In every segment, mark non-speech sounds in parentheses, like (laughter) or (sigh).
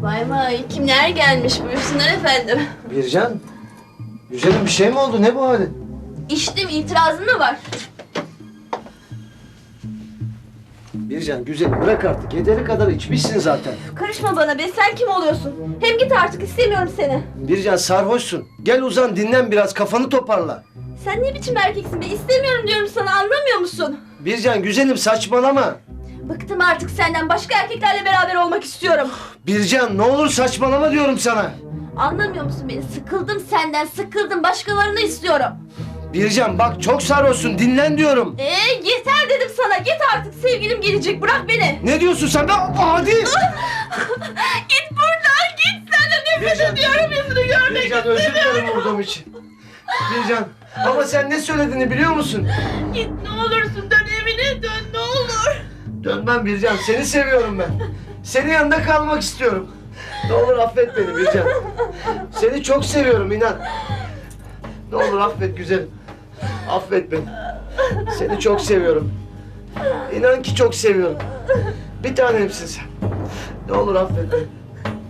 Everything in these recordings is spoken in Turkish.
Vay vay kimler gelmiş buyursunlar efendim. Bircan, güzelim bir şey mi oldu? Ne bu halin? İştim itirazın mı var? Bircan, güzelim bırak artık. Yeteri kadar içmişsin zaten. Karışma bana be sen kim oluyorsun? Hem git artık istemiyorum seni. Bircan sarhoşsun. Gel uzan dinlen biraz kafanı toparla. Sen ne biçim erkeksin be istemiyorum diyorum sana anlamıyor musun? Bircan güzelim saçmalama. Bıktım artık senden başka erkeklerle beraber olmak istiyorum. Bircan ne olur saçmalama diyorum sana. Anlamıyor musun beni? Sıkıldım senden sıkıldım başkalarını istiyorum. Bircan bak çok sarhoşsun dinlen diyorum. Ee yeter dedim sana git artık sevgilim gelecek bırak beni. Ne diyorsun sen be adi? (laughs) Git buradan git senden nefret Bircan. ediyorum yüzünü görmek Bircan özür dilerim vurduğum için. Bircan ama sen ne söylediğini biliyor musun? Git ne olursun dön evine dön ne olur. Dönmem Bircan seni seviyorum ben. Senin yanında kalmak istiyorum. Ne olur affet beni Bircan. Seni çok seviyorum inan. Ne olur affet güzelim. Affet beni. Seni çok seviyorum. İnan ki çok seviyorum. Bir tanemsin sen. Ne olur affet beni.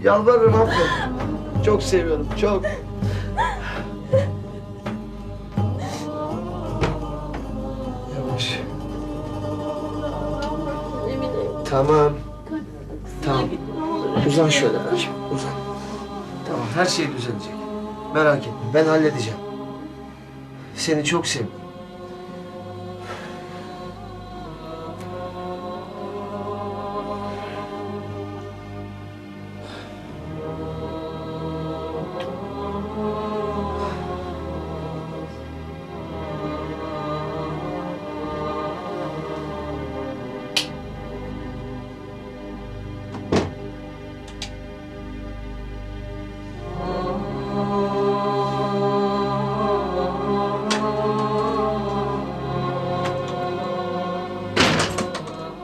Yalvarırım affet. Çok seviyorum, çok. Yavaş. Tamam. Tamam. Uzan şöyle bakayım. Uzan. Tamam her şey düzelecek. Merak etme ben halledeceğim. Seni çok seviyorum.